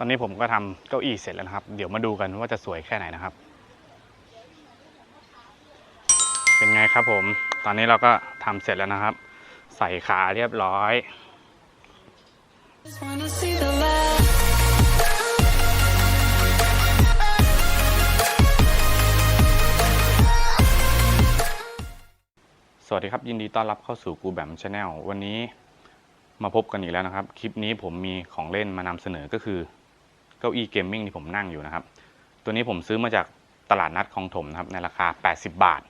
ตอนนี้ผมก็ทำเก้าอี้เสร็จแล้วนะครับ เดี๋ยวมาดูกันว่าจะสวยแค่ไหนนะครับ เป็นไงครับผม ตอนนี้เราก็ทำเสร็จแล้วนะครับ ใส่ขาเรียบร้อยสวัสดีครับ ยินดีต้อนรับเข้าสู่กูแบมชาแนลวันนี้มาพบกันอีกแล้วนะครับ คลิปนี้ผมมีของเล่นมานำเสนอก็คือ เก้าอี้เกมมิ่งที่ผมนั่งอยู่นะครับ ตัวนี้ผมซื้อมาจากตลาดนัดคลองถมนะครับในราคา 80 บาท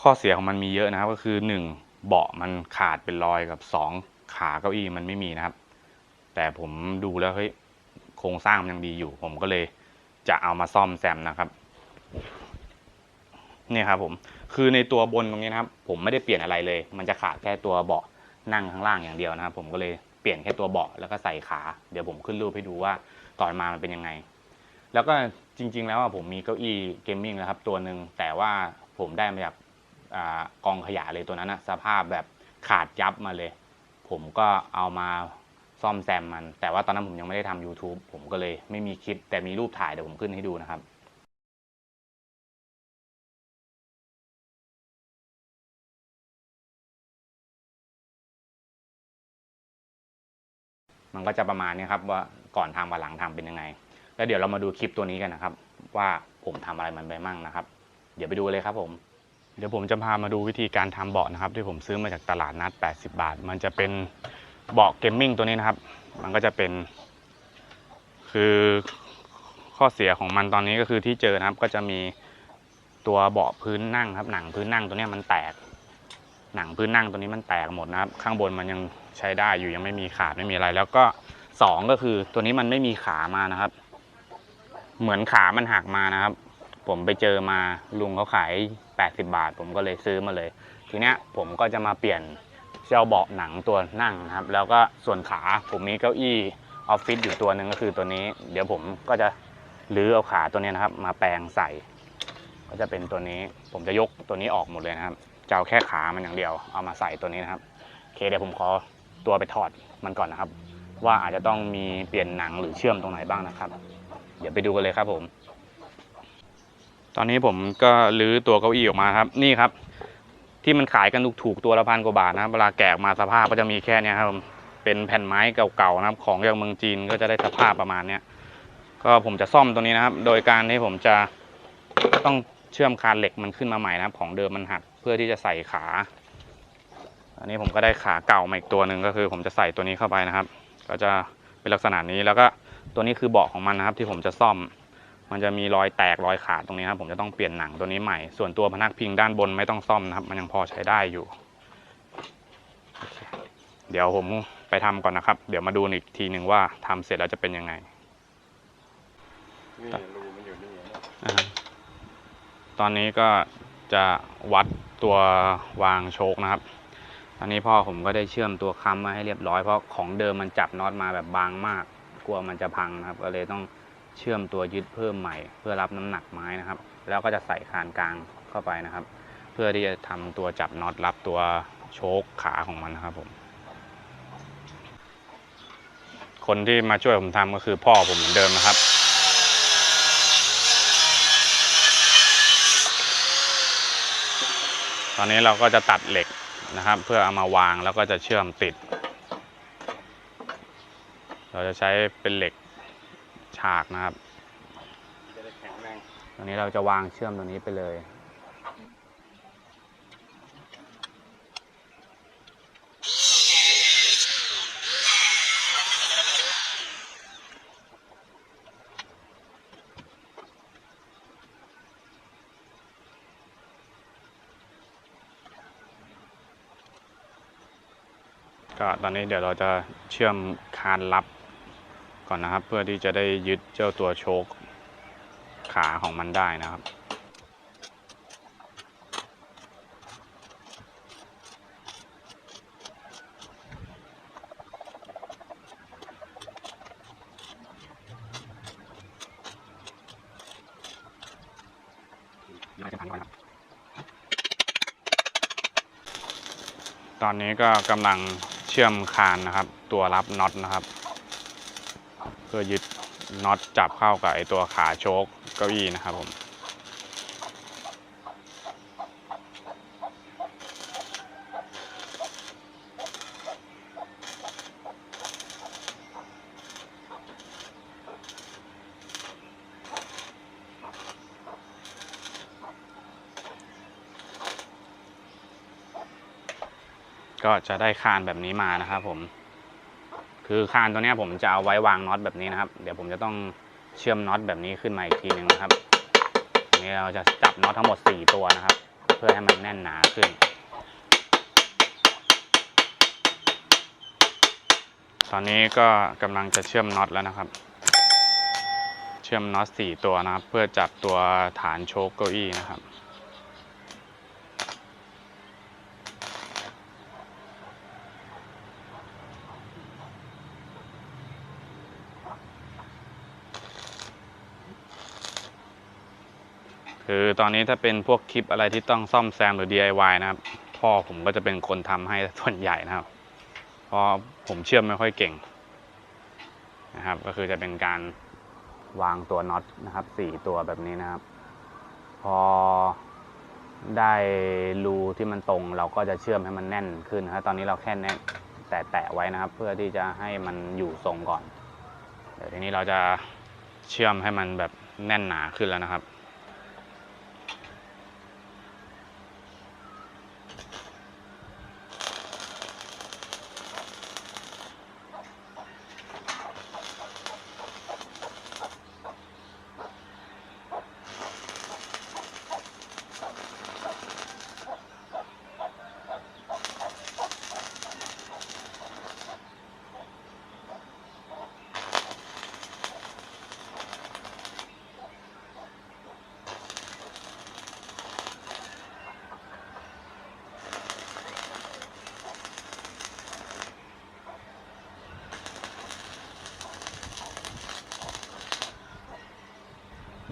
ข้อเสียของมันมีเยอะนะครับ ก็คือ 1 เบาะมันขาดเป็นรอยกับ 2 ขาเก้าอี้มันไม่มีนะครับ แต่ผมดูแล้วเฮ้ยโครงสร้างมันยังดีอยู่ ผมก็เลยจะเอามาซ่อมแซมนะครับเนี่ยครับผมคือในตัวบนตรงนี้นะครับ ผมไม่ได้เปลี่ยนอะไรเลย มันจะขาดแค่ตัวเบาะนั่งข้างล่างอย่างเดียวนะครับ ผมก็เลยเปลี่ยนแค่ตัวเบาะแล้วก็ใส่ขา เดี๋ยวผมขึ้นรูปให้ดูว่า ตอนมามันเป็นยังไง แล้วก็จริง ๆ แล้วผมมีเก้าอี้เกมมิ่งนะครับตัวหนึ่งแต่ว่าผมได้มาจากอกองขยะเลยตัวนั้นนะสภาพแบบขาดยับมาเลย ผมก็เอามาซ่อมแซมมัน แต่ว่าตอนนั้นผมยังไม่ได้ทำ YouTube ผมก็เลยไม่มีคลิป แต่มีรูปถ่ายเดี๋ยวผมขึ้นให้ดูนะครับมันก็จะประมาณนี้ครับว่า ก่อนทำกับหลังทำเป็นยังไง แล้วเดี๋ยวเรามาดูคลิปตัวนี้กันนะครับ ว่าผมทำอะไรมันไปมั่งนะครับ เดี๋ยวไปดูเลยครับผม เดี๋ยวผมจะพามาดูวิธีการทำเบาะนะครับ ที่ผมซื้อมาจากตลาดนัด 80 บาท มันจะเป็นเบาะเกมมิ่งตัวนี้นะครับ มันก็จะเป็น คือข้อเสียของมันตอนนี้ก็คือที่เจอนะครับ ก็จะมีตัวเบาะพื้นนั่งครับ หนังพื้นนั่งตัวนี้มันแตก หนังพื้นนั่งตัวนี้มันแตกหมดนะครับ ข้างบนมันยังใช้ได้อยู่ยังไม่มีขาดไม่มีอะไร แล้วก็ สองก็คือตัวนี้มันไม่มีขามานะครับ เหมือนขามันหักมานะครับ ผมไปเจอมาลุงเขาขาย 80 บาท ผมก็เลยซื้อมาเลย ทีเนี้ยผมก็จะมาเปลี่ยนเจ้าเบาะหนังตัวนั่งนะครับ แล้วก็ส่วนขาผมมีเก้าอี้ออฟฟิศอยู่ตัวหนึ่งก็คือตัวนี้ เดี๋ยวผมก็จะรื้อเอาขาตัวนี้นะครับ มาแปลงใส่ ก็จะเป็นตัวนี้ ผมจะยกตัวนี้ออกหมดเลยนะครับจะเอาแค่ขามันอย่างเดียว เอามาใส่ตัวนี้นะครับโอเคเดี๋ยวผมขอตัวไปถอดมันก่อนนะครับ ว่าอาจจะต้องมีเปลี่ยนหนังหรือเชื่อมตรงไหนบ้างนะครับ เดี๋ยวไปดูกันเลยครับผม ตอนนี้ผมก็รื้อตัวเก้าอี้ออกมาครับ นี่ครับ ที่มันขายกันถูกๆตัวละพันกว่าบาทนะเวลาแกะมาสภาพก็จะมีแค่นี้ครับผมเป็นแผ่นไม้เก่าๆนะครับ ของจากเมืองจีนก็จะได้สภาพประมาณเนี้ยก็ผมจะซ่อมตัวนี้นะครับ โดยการที่ผมจะต้องเชื่อมคานเหล็กมันขึ้นมาใหม่นะครับ ของเดิมมันหักเพื่อที่จะใส่ขา อันนี้ผมก็ได้ขาเก่ามาอีกตัวหนึ่งก็คือ ผมจะใส่ตัวนี้เข้าไปนะครับ ก็จะเป็นลักษณะนี้แล้วก็ตัวนี้คือเบาะของมันนะครับ ที่ผมจะซ่อม มันจะมีรอยแตกรอยขาดตรงนี้นะครับผมจะต้องเปลี่ยนหนังตัวนี้ใหม่ ส่วนตัวพนักพิงด้านบนไม่ต้องซ่อมนะครับ มันยังพอใช้ได้อยู่โอเคเดี๋ยวผมไปทำก่อนนะครับ เดี๋ยวมาดูอีกทีหนึ่งว่าทำเสร็จแล้วจะเป็นยังไงนี่รูมันอยู่นี่นะอ่าตอนนี้ก็จะวัดตัววางโชคนะครับ ตอนนี้พ่อผมก็ได้เชื่อมตัวค้ำมาให้เรียบร้อยเพราะของเดิมมันจับน็อตมาแบบบางมาก กลัวมันจะพังนะครับ ก็เลยต้องเชื่อมตัวยึดเพิ่มใหม่ เพื่อรับน้ำหนักไม้นะครับ แล้วก็จะใส่คานกลางเข้าไปนะครับ เพื่อที่จะทำตัวจับน็อตรับตัวโชคขาของมันนะครับผมคนที่มาช่วยผมทำก็คือพ่อผมเหมือนเดิมนะครับ ตอนนี้เราก็จะตัดเหล็ก นะครับ เพื่อเอามาวางแล้วก็จะเชื่อมติด เราจะใช้เป็นเหล็กฉากนะครับจะได้แข็งแรงตอนนี้เราจะวางเชื่อมตัวนี้ไปเลย ก็ตอนนี้เดี๋ยวเราจะเชื่อมคานลับก่อนนะครับ เพื่อที่จะได้ยึดเจ้าตัวโชคขาของมันได้นะครับตอนนี้ก็กำลังเชื่อมคานนะครับ ตัวรับน็อตนะครับ เพื่อยึดน็อตจับเข้ากับไอตัวขาโชคเก้าอี้นะครับผม ก็จะได้คานแบบนี้มานะครับผม คือคานตัวนี้ผมจะเอาไว้วางน็อตแบบนี้นะครับ เดี๋ยวผมจะต้องเชื่อมน็อตแบบนี้ขึ้นมาอีกทีหนึ่งนะครับนี้เราจะจับน็อตทั้งหมด 4 ตัวนะครับ เพื่อให้มันแน่นหนาขึ้น ตอนนี้ก็กำลังจะเชื่อมน็อตแล้วนะครับ เชื่อมน็อต4ตัวนะครับ เพื่อจับตัวฐานโชคเก้าอี้นะครับ คือตอนนี้ถ้าเป็นพวกคลิปอะไรที่ต้องซ่อมแซมหรือ DIY นะครับ พ่อผมก็จะเป็นคนทำให้ส่วนใหญ่นะครับ เพราะผมเชื่อมไม่ค่อยเก่งนะครับ ก็คือจะเป็นการวางตัวน็อตนะครับสี่ตัวแบบนี้นะครับ พอได้รูที่มันตรงเราก็จะเชื่อมให้มันแน่นขึ้นนะครับตอนนี้เราแค่แน่นแตะไว้นะครับ เพื่อที่จะให้มันอยู่ทรงก่อนเดี๋ยวทีนี้เราจะเชื่อมให้มันแบบแน่นหนาขึ้นแล้วนะครับ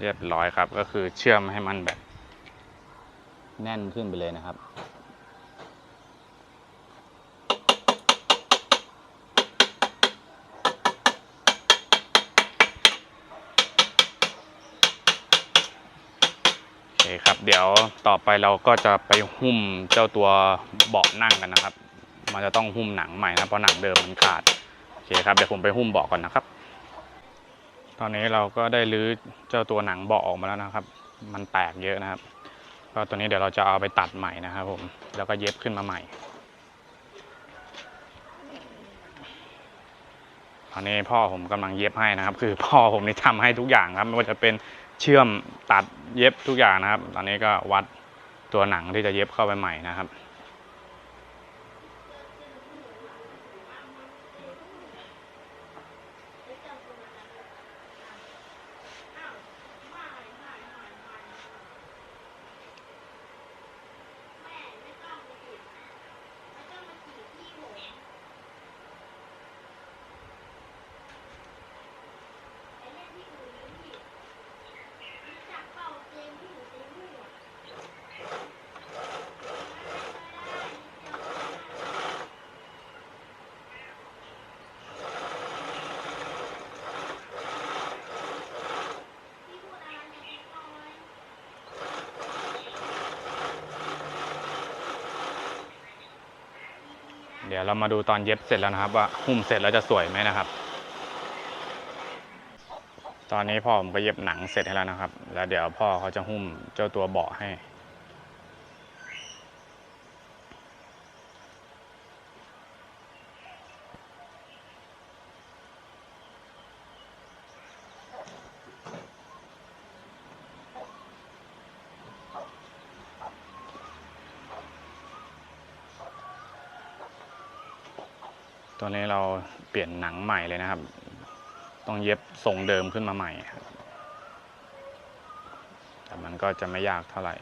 เรียบร้อยครับ ก็คือเชื่อมให้มันแบบ แน่นขึ้นไปเลยนะครับ โอเคครับ เดี๋ยวต่อไปเราก็จะไปหุ้มเจ้าตัวเบาะนั่งกันนะครับ มันจะต้องหุ้มหนังใหม่นะเพราะหนังเดิมมันขาด โอเคครับ เดี๋ยวผมไปหุ้มเบาะก่อนนะครับ ตอนนี้เราก็ได้รื้อเจ้าตัวหนังเบาะออกมาแล้วนะครับ มันแตกเยอะนะครับ ก็ตัวนี้เดี๋ยวเราจะเอาไปตัดใหม่นะครับผม แล้วก็เย็บขึ้นมาใหม่ ตอนนี้พ่อผมกำลังเย็บให้นะครับ คือพ่อผมนี่ทำให้ทุกอย่างครับ ไม่ว่าจะเป็นเชื่อมตัดเย็บทุกอย่างนะครับ ตอนนี้ก็วัดตัวหนังที่จะเย็บเข้าไปใหม่นะครับ เดี๋ยวเรามาดูตอนเย็บเสร็จแล้วนะครับ ว่าหุ้มเสร็จแล้วจะสวยไหมนะครับ ตอนนี้พ่อผมก็เย็บหนังเสร็จให้แล้วนะครับ แล้วเดี๋ยวพ่อเขาจะหุ้มเจ้าตัวเบาะให้ ตัวนี้เราเปลี่ยนหนังใหม่เลยนะครับ ต้องเย็บทรงเดิมขึ้นมาใหม่ครับแต่มันก็จะไม่ยากเท่าไหร่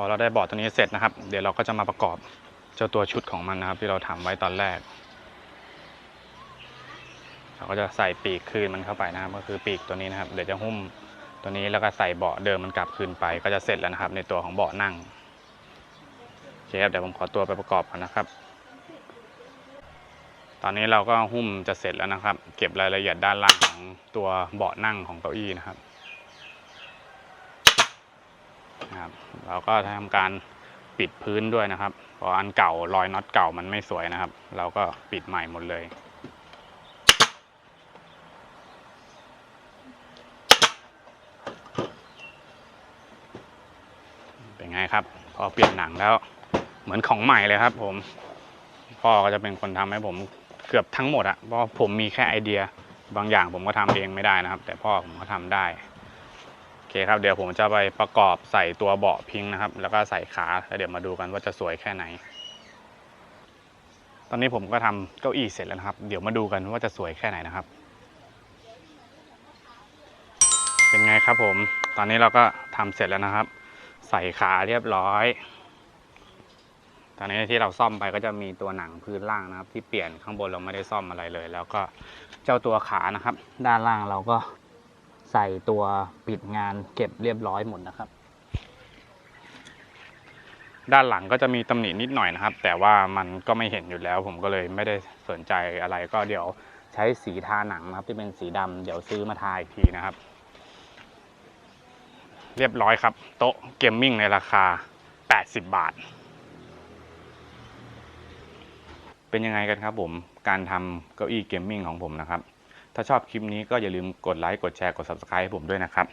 อเราได้เบาะตัวนี้เสร็จนะครับ เดี๋ยวเราก็จะมาประกอบเจ้าตัวชุดของมันนะครับ ที่เราทำไว้ตอนแรก เราก็จะใส่ปีกคืนมันเข้าไปนะครับ ก็คือปีกตัวนี้นะครับ เดี๋ยวจะหุ้มตัวนี้แล้วก็ใส่เบาะเดิมมันกลับคืนไป ก็จะเสร็จแล้วนะครับ ในตัวของเบาะนั่งโอเคครับเดี๋ยวผมขอตัวไปประกอบก่อนนะครับ ตอนนี้เราก็หุ้มจะเสร็จแล้วนะครับ เก็บรายละเอียดด้านล่างของตัวเบาะนั่งของเก้าอี้นะครับ นะครับเราก็ทำการปิดพื้นด้วยนะครับเพราะอันเก่ารอยน็อตเก่ามันไม่สวยนะครับ เราก็ปิดใหม่หมดเลยเป็นไงครับ พอเปลี่ยนหนังแล้ว เหมือนของใหม่เลยครับ ผมพ่อก็จะเป็นคนทำให้ผมเกือบทั้งหมดอะเพราะผมมีแค่ไอเดีย บางอย่างผมก็ทำเองไม่ได้นะครับ แต่พ่อผมก็ทำได้ อเคครับเดี๋ยวผมจะไปประกอบใส่ตัวเบาะพิงนะครับ แล้วก็ใส่ขาแล้วเดี๋ยวมาดูกันว่าจะสวยแค่ไหน ตอนนี้ผมก็ทำเก้าอี้เสร็จแล้วนะครับ เดี๋ยวมาดูกันว่าจะสวยแค่ไหนนะครับ เป็นไงครับผม ตอนนี้เราก็ทำเสร็จแล้วนะครับ ใส่ขาเรียบร้อย ตอนนี้ที่เราซ่อมไปก็จะมีตัวหนังพื้นล่างนะครับ ที่เปลี่ยนข้างบนเราไม่ได้ซ่อมอะไรเลย แล้วก็เจ้าตัวขานะครับ ด้านล่างเราก็ ใส่ตัวปิดงานเก็บเรียบร้อยหมดนะครับ ด้านหลังก็จะมีตำหนินิดหน่อยนะครับ แต่ว่ามันก็ไม่เห็นอยู่แล้ว ผมก็เลยไม่ได้สนใจอะไรก็เดี๋ยวใช้สีทาหนังนะครับ ที่เป็นสีดำเดี๋ยวซื้อมาทาอีกทีนะครับ เรียบร้อยครับ โต๊ะเกมมิ่งในราคา 80 บาท เป็นยังไงกันครับผมการทำเก้าอี้เกมมิ่งของผมนะครับ ถ้าชอบคลิปนี้ก็อย่าลืมกดไลค์กดแชร์กด Subscribe ให้ผมด้วยนะครับ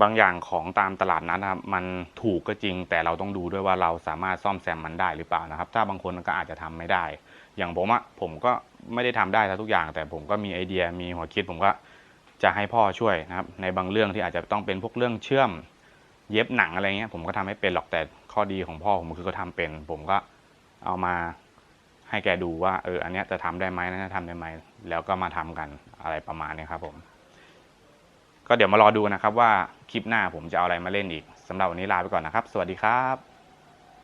บางอย่างของตามตลาดนั้นนะครับมันถูกก็จริง แต่เราต้องดูด้วยว่าเราสามารถซ่อมแซมมันได้หรือเปล่านะครับ ถ้าบางคนก็อาจจะทำไม่ได้ อย่างผมอะผมก็ไม่ได้ทำได้ทุกอย่าง แต่ผมก็มีไอเดียมีหัวคิดผมก็จะให้พ่อช่วยนะครับ ในบางเรื่องที่อาจจะต้องเป็นพวกเรื่องเชื่อม เย็บหนังอะไรเงี้ยผมก็ทำไม่เป็นหรอกแต่ข้อดีของพ่อผมคือเขาทำเป็น ผมก็เอามา ให้แกดูว่าเอออันนี้จะทำได้ไหมนั่นจะทำได้ไหมแล้วก็มาทำกันอะไรประมาณนี้ครับผม ก็เดี๋ยวมารอดูนะครับว่าคลิปหน้าผมจะเอาอะไรมาเล่นอีกสำหรับวันนี้ลาไปก่อนนะครับ สวัสดีครับ